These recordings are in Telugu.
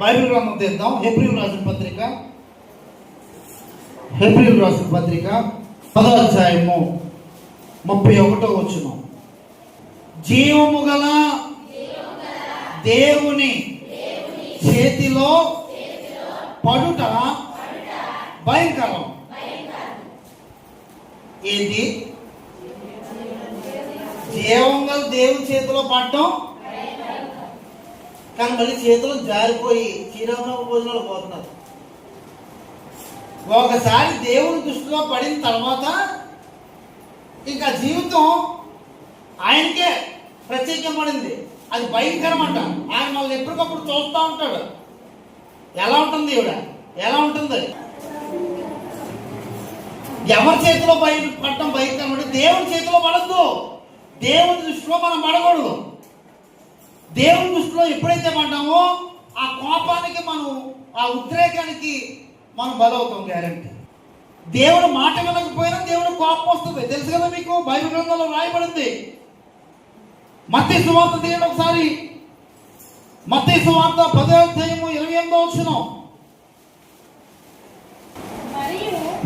బైబిల్ గ్రంథం తీద్దాం. హెబ్రిల్ రాసిన పత్రిక. హెబ్రిల్ రాసిన పత్రిక పదో అధ్యాయము ముప్పై ఒకటో వచ్చిన జీవము గల దేవుని చేతిలో పడుట భయంకరం. ఏంటి? జీవం గల దేవుని చేతిలో పడటం కానీ మళ్ళీ చేతులు జారిపోయి శ్రీరామరావు భోజనాలు పోతున్నారు. ఒకసారి దేవుని దృష్టిలో పడిన తర్వాత ఇంకా జీవితం ఆయనకే ప్రత్యేకపడింది అది భయంకరం అంట ఆయన మళ్ళీ ఎప్పటికప్పుడు చూస్తూ ఉంటాడు. ఎలా ఉంటుంది ఈవిడ? ఎలా ఉంటుంది? ఎవరి చేతిలో బయట పడటం భయంకరం అంటే దేవుని చేతిలో పడద్దు. దేవుని దృష్టిలో మనం పడకూడదు. దేవుని దృష్టిలో ఎప్పుడైతే పడ్డామో ఆ కోపానికి మనం ఆ ఉద్రేకానికి మనం బలవుతాం గ్యారంటీ దేవుడు మాట వినకపోయినా దేవుడు కోపం వస్తుంది. తెలుసు కదా మీకు? బైబిల్ గ్రంథంలో రాయబడింది. మత్తి సువార్త తీయండి ఒకసారి. మత్తి సువార్త పదో అధ్యాయము ఇరవై ఎనిమిదో వచ్చిన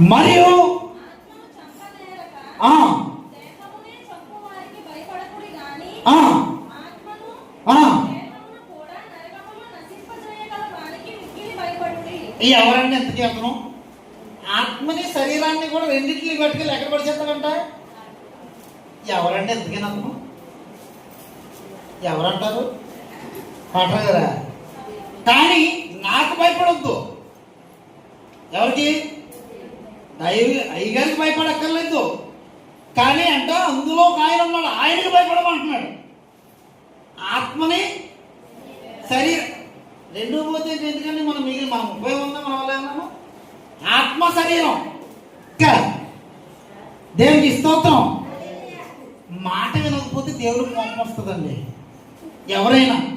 మరియు ఆ ఈ ఎవరంటే ఎంత కేంద్రం ఆత్మని శరీరాన్ని కూడా రెండింటిని పట్టుకెళ్ళి ఎక్కడ పడిచేస్తాడంట ఎవరంటే ఎందుకని అతను ఎవరంటారు? అంటారు కదా. కానీ నాకు భయపడద్దు. ఎవరికి? అయ్య అయ్యగారికి భయపడక్కర్లేదు. కానీ అంట అందులో ఒక ఆయన ఉన్నాడు. ఆయనకి భయపడమంటున్నాడు. ఆత్మని శరీరం రెండు పోతే ఎందుకంటే మనం మిగిలిన మనం ముప్పై ఉందా? మనం అలా ఉన్నాము ఆత్మ శరీరం. దేవునికి స్తోత్రం. మాట వినకపోతే దేవుడు కోపం వస్తుందండి. ఎవరైనా.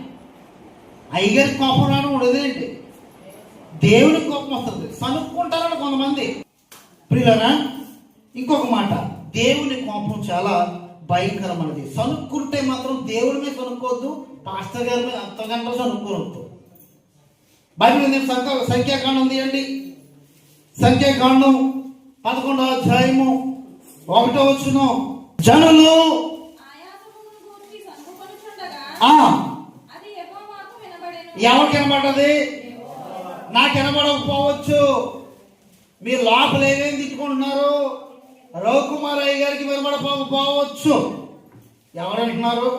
అయ్యగారి కోపం రావడం ఉండదండి దేవుడి కోపం వస్తుంది. సనుక్కుంటారని కొంతమంది. ప్రియులనా ఇంకొక మాట. దేవుని కోపం చాలా భయంకరమైనది. సనుక్కుంటే మాత్రం దేవుడి మీద సనుక్కోవద్దు పాస్టర్ గారి మీద అంతగంటలు సనుక్కోవద్దు. బైబిల్ నేను సంఖ్య సంఖ్యాకాండం తీయండి సంఖ్యాకాండం పదకొండవ అధ్యాయము ఒకటో వచ్చును జనులు ఆయాసమును గూర్చి ఎవరికి నాకు వినబడకపోవచ్చు. మీరు లోపల ఏమేమి తిట్టుకుంటున్నారు అయ్య గారికి వినబడకపోవచ్చు. ఎవరు అంటున్నారు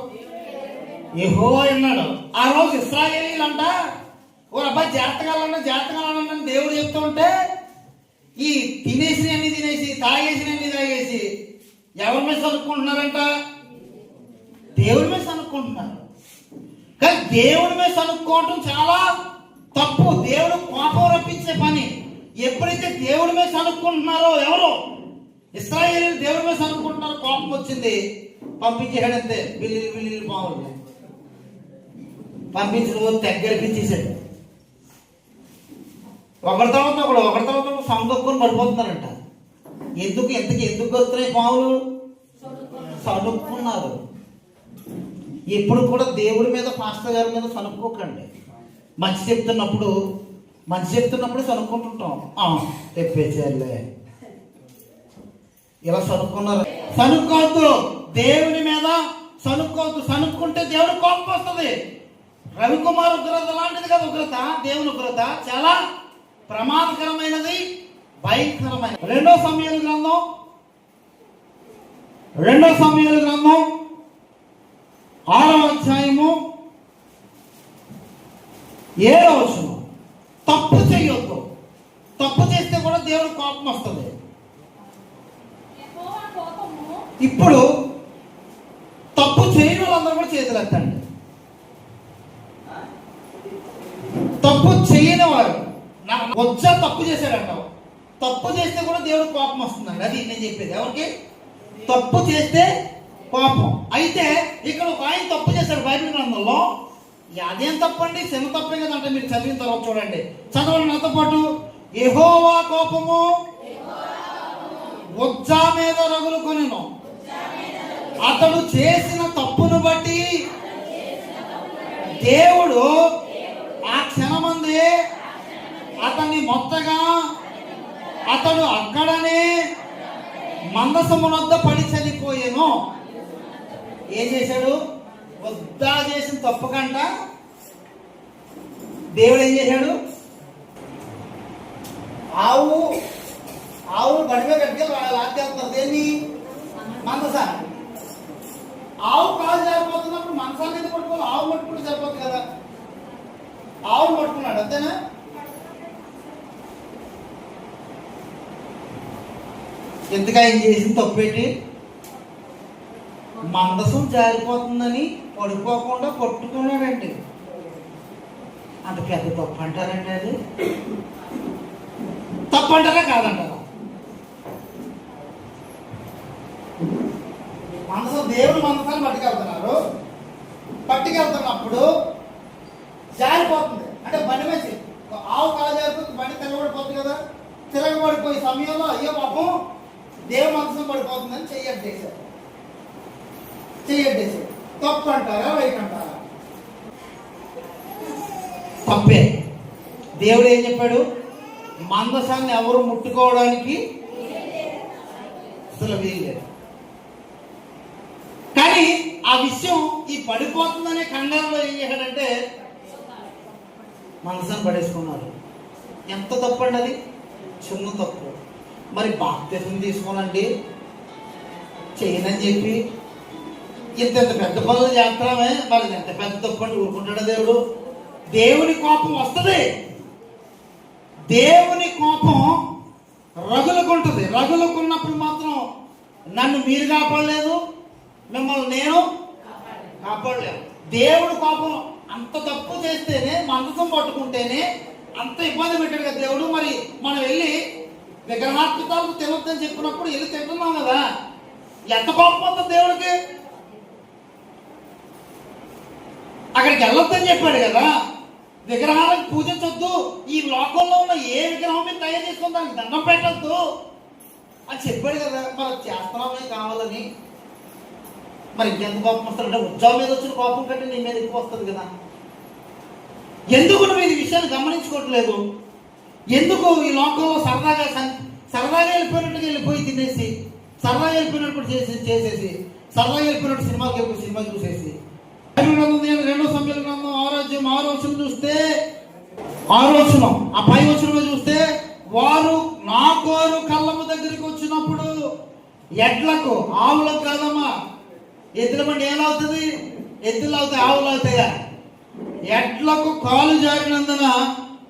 హో అన్నాడు ఆ రోజు ఇస్రాయేలీలంట ఓ అబ్బాయి జాతకాలన్నా జాతకాలన్నా దేవుడు చెప్తూ ఉంటే ఈ తినేసినన్ని తినేసి తాగేసినన్ని తాగేసి ఎవరి మీద చదువుకుంటున్నారంట దేవుడి మీద చదువుకుంటున్నారు కానీ దేవుడి మీద చదువుకోవటం చాలా తప్పు. దేవుడు కోపం రప్పించే పని. ఎప్పుడైతే దేవుడి మీద చదువుకుంటున్నారో ఎవరు? ఇస్రాయేల్ దేవుడి మీద చదువుకుంటున్నారు కోపం వచ్చింది. పంపించేసాడంతే బిల్లి బిల్లి పావులు. పంపించిన దగ్గరిపించేసాడు ఒకరి తర్వాత ఒకడు ఒకరి తర్వాత ఒకడు సంగొక్కుని పడిపోతున్నారంట. ఎందుకు ఎంతకి ఎందుకు వస్తున్నాయి పావులు? సనుక్కున్నారు ఎప్పుడు కూడా దేవుడి మీద పాస్టర్ గారి మీద సనుక్కోకండి మంచి చెప్తున్నప్పుడు మంచి చెప్తున్నప్పుడు సనుక్కుంటుంటాం ఆ, తెప్పేసేయాలే. ఇలా సనుక్కున్నారు సనుక్కోవద్దు దేవుని మీద సనుక్కోవద్దు సనుక్కుంటే దేవుడు కోపం వస్తుంది. రవికుమార్ ఉగ్రత లాంటిది కదా ఉగ్రత దేవుని ఉగ్రత. చాలా ప్రమాదకరమైనది భయంకరమైన రెండో సమయాల గ్రంథం రెండో సమయాల గ్రంథం ఆరో అధ్యాయము ఏడో వచనం. తప్పు చేయొద్దు. తప్పు చేస్తే కూడా దేవుడు కోపం వస్తుంది. ఇప్పుడు తప్పు చేయని వాళ్ళందరూ కూడా చేతులు ఎత్తండి వచ్చా తప్పు చేశాడంటావు. తప్పు చేస్తే కూడా దేవుడు కోపం వస్తుందండి అది నేను చెప్పేది. ఎవరికి? తప్పు చేస్తే కోపం. అయితే ఇక్కడ ఒక ఆయన తప్పు చేశాడు బైబిల్ గ్రంథంలో. అదేం తప్పండి? చిన్న తప్పే కదంటే మీరు చదివిన తర్వాత చూడండి. చదవండి నాతో పాటు. ఎహోవా కోపము ఉజ్జా మీద రగులు కొనెను. అతడు చేసిన తప్పును బట్టి దేవుడు అతన్ని మొత్తగా అతడు అక్కడనే మందసమునొద్ద పడి చనిపోయాను. ఏం చేశాడు? వద్దా చేసిన తప్పు కంట దేవుడు ఏం చేశాడు? ఆవు ఆవు గడిమే కట్టుకెళ్ళి లాక్కెళ్తారు దేన్ని? మందసా ఆవు కాలు సరిపోతున్నప్పుడు మనసాన్ని ఎందుకు పట్టుకోవాలి? ఆవు పట్టుకుంటే సరిపోతుంది కదా. ఆవు పట్టుకున్నాడు అంతేనా? ఎందుకు ఆయన చేసిన తప్పేంటి మందసం జారిపోతుందని పడిపోకుండా కొట్టుకున్నాడండి. అంత పెద్ద తప్పు అంటారండి అది. తప్పు అంటారా కాదంటారా? మనసు దేవుడు మనసాన్ని పట్టుకెళ్తున్నారు. పట్టుకెళ్తున్నప్పుడు జారిపోతుంది. అంటే బండి మీద ఆవు కాలు జారిపోతుంది బండి తిరగబడిపోతుంది కదా. తిరగబడిపోయే సమయంలో అయ్యో పాపం దేవుడు మనసు పడిపోతుందని చెయ్యట్టేశారు చెయ్యట్టేశారు తప్పు అంటారా రైట్ అంటారా తప్పే. దేవుడు ఏం చెప్పాడు? మందసాన్ని ఎవరు ముట్టుకోవడానికి అసలు వీల్లేదు. కానీ ఆ విషయం ఈ పడిపోతుందనే కంగారులో ఏం చేశాడంటే మనసుని పడేసుకున్నారు ఎంత తప్పు అండి అది? చిన్న తప్పు. మరి బాప్తిజం తీసుకోనండి చేయనని చెప్పి ఇంత ఇంత పెద్ద పనులు చేస్తామే మరి ఎంత పెద్ద తప్పు ఊరుకుంటాడు దేవుడు? దేవుని కోపం వస్తుంది. దేవుని కోపం రగులుకుంటుంది రగులుకున్నప్పుడు మాత్రం నన్ను మీరు కాపాడలేదు మిమ్మల్ని నేను కాపాడలేదు. దేవుడు కోపం అంత తప్పు చేస్తేనే మనసం పట్టుకుంటేనే అంత ఇబ్బంది పెట్టాడు కదా దేవుడు. మరి మనం వెళ్ళి విగ్రహాత్మకాలకు తినొద్దని చెప్పినప్పుడు ఇది తింటున్నాం కదా. ఎంత కోపం దేవుడికి? అక్కడికి వెళ్ళొద్దని చెప్పాడు కదా. విగ్రహాలకు పూజించొద్దు. ఈ లోకంలో ఉన్న ఏ విగ్రహం మీద తయారు చేసుకుని దానికి దండం పెట్టద్దు అని చెప్పాడు కదా. మరి చేస్తున్నామే కావాలని? మరి ఇంకెంత కోపం వస్తుంది? అంటే ఉద్యోగం మీద వచ్చిన కోపం కంటే నీ మీద ఎక్కువ వస్తుంది కదా. ఎందుకు నువ్వు ఈ విషయాన్ని గమనించుకోవట్లేదు? ఎందుకు ఈ లోకంలో సరదాగా సరదాగా వెళ్ళిపోయినట్టుగా వెళ్ళిపోయి తినేసి సరదాగా వెళ్ళిపోయినట్టు చేసి చేసేసి సరదాగా వెళ్ళిపోయినట్టు సినిమాకి వెళ్ళి సినిమా చూసేసి. బైబిల్ రెండో సభ్యుల గ్రంథం ఆరోగ్యం వచ్చిన చూస్తే ఆలోచన ఆ పై వచ్చిన చూస్తే వారు నా కోరు కళ్ళము దగ్గరికి వచ్చినప్పుడు ఎడ్లకు ఆవులకు కాదమ్మా ఎద్దుల బండి ఏమవుతుంది ఎద్దులు అవుతాయి ఆవులు అవుతాయా? ఎడ్లకు కాలు జారినందున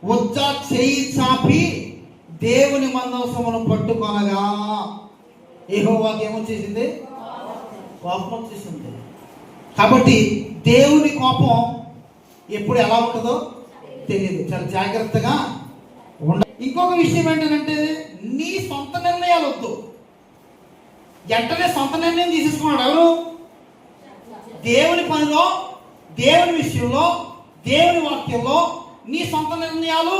ఉచ్చా చేయి చాపి దేవుని మందవసమును పట్టుకొనగా. ఏహోవాకి చేసింది కోపం వచ్చేసింది కాబట్టి దేవుని కోపం ఎప్పుడు ఎలా ఉంటుందో తెలియదు. చాలా జాగ్రత్తగా ఉండ ఇంకొక విషయం ఏంటంటే నీ సొంత నిర్ణయాలు వద్దు. వెంటనే సొంత నిర్ణయం తీసేసుకున్నాడు ఎవరు? దేవుని పనిలో దేవుని విషయంలో దేవుని వాక్యంలో నీ సొంత నిర్ణయాలు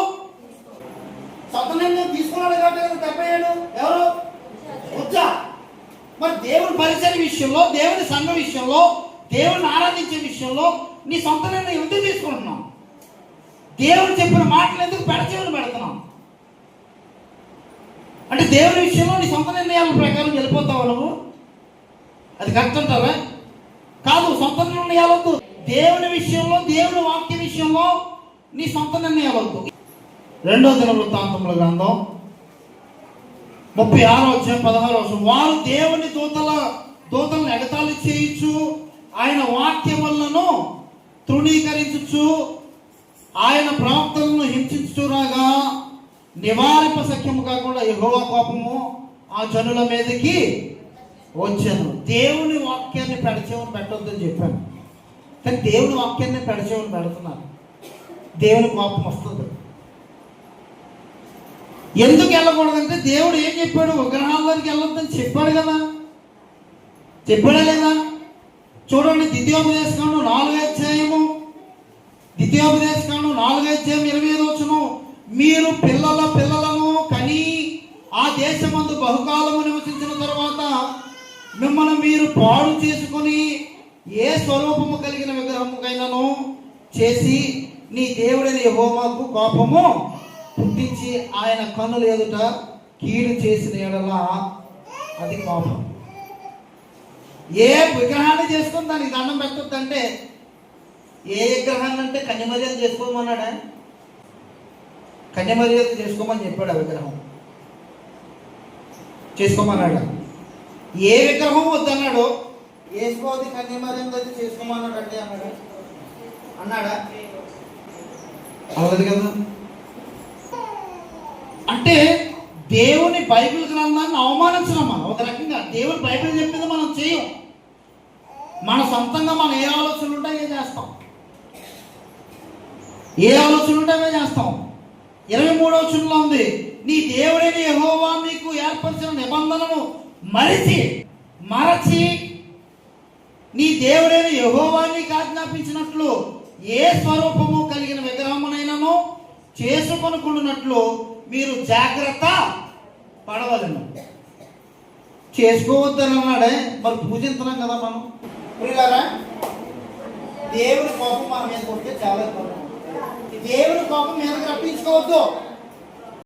సొంత నిర్ణయం తీసుకున్నాడు కాబట్టి కదా ఎవరు? ఉజ్జా మరి దేవుని పరిచయం విషయంలో దేవుని సంఘ విషయంలో దేవుని ఆరాధించే విషయంలో నీ సొంత నిర్ణయం ఎందుకు తీసుకుంటున్నాం దేవుడు చెప్పిన మాటలు ఎందుకు పెడచేవులు పెడుతున్నాం అంటే దేవుని విషయంలో నీ సొంత నిర్ణయాల ప్రకారం వెళ్ళిపోతావు నువ్వు? అది కరెక్ట్ అంటారా? కాదు సొంత నిర్ణయాలకు దేవుని విషయంలో దేవుని వాక్య విషయంలో నీ సొంత నిర్ణయం వద్దు. రెండో దిన వృత్తాంతముల గ్రంథం ముప్పై ఆరో వచ్చాం పదహారో వచ్చాం వారు దేవుని దూతల దూతలను ఎగతాళి చేయించు ఆయన వాక్యములను తృణీకరించు ఆయన ప్రవక్తలను హింసించురాగా నివారింప సఖ్యము కాకుండా యెహోవా కోపము ఆ జనుల మీదకి వచ్చాను. దేవుని వాక్యాన్ని పెడచేవని పెట్టొద్దని చెప్పాను. కానీ దేవుని వాక్యాన్ని పెడచేవని పెడుతున్నారు. దేవుని కోపం వస్తుంది. ఎందుకు వెళ్ళకూడదంటే దేవుడు ఏం చెప్పాడు? విగ్రహాల దగ్గరికి వెళ్ళొద్దని చెప్పాడు కదా. చెప్పాడా లేదా? చూడండి ద్వితీయోపదేశకాండం నాలుగో అధ్యాయము. ద్వితీయోపదేశకాండం నాలుగో అధ్యాయం ఇరవై ఐదు వచ్చును మీరు పిల్లల పిల్లలను కని ఆ దేశమందు బహుకాలము నివసించిన తర్వాత మిమ్మల్ని మీరు పాడు చేసుకొని ఏ స్వరూపము కలిగిన విగ్రహముకైనాను చేసి నీ దేవుడిని హోమాకు కోపము పుట్టించి ఆయన కన్నులు ఎదుట కీడు చేసిన ఎడల అది కోపం. ఏ విగ్రహాన్ని చేసుకుని దానికి దండం పెట్టొద్దంటే ఏ విగ్రహాన్ని అంటే కన్యమర్యాద చేసుకోమన్నాడా? కన్యమర్యాద చేసుకోమని చెప్పాడు ఆ విగ్రహం. చేసుకోమన్నాడు? ఏ విగ్రహం వద్దన్నాడు వేసుకోవద్దు కన్యమర్యాద చేసుకోమన్నాడు అంటే అన్నాడు? అన్నాడా? అవదు కదా? అంటే దేవుని బైబిల్ గ్రంథాన్ని అవమానించడం మనం. ఒక రకంగా దేవుని బైబిల్ చెప్పేది మనం చేయం. మన సొంతంగా మనం ఏ ఆలోచనలు ఉంటాయో చేస్తాం? ఏ ఆలోచనలు ఉంటాయో చేస్తాం? ఇరవై మూడవ చుల్లో ఉంది నీ దేవుడైన యహోవా మీకు ఏర్పరిచిన నిబంధనను మరిచి మరచి నీ దేవుడైన యెహోవా నీకు ఆజ్ఞాపించినట్లు ఏ స్వరూపము కలిగిన విగ్రహమునైనను చేసుకొనుకున్నట్లు మీరు జాగ్రత్త పడవలను. చేసుకోవద్దని అన్నాడే మరి పూజిస్తున్నాం కదా మనం. పురిగారా దేవుడి కోపం మన మీద కొడితే చాలా కోపం దేవుడి కోపం మీదకి రప్పించుకోవద్దు.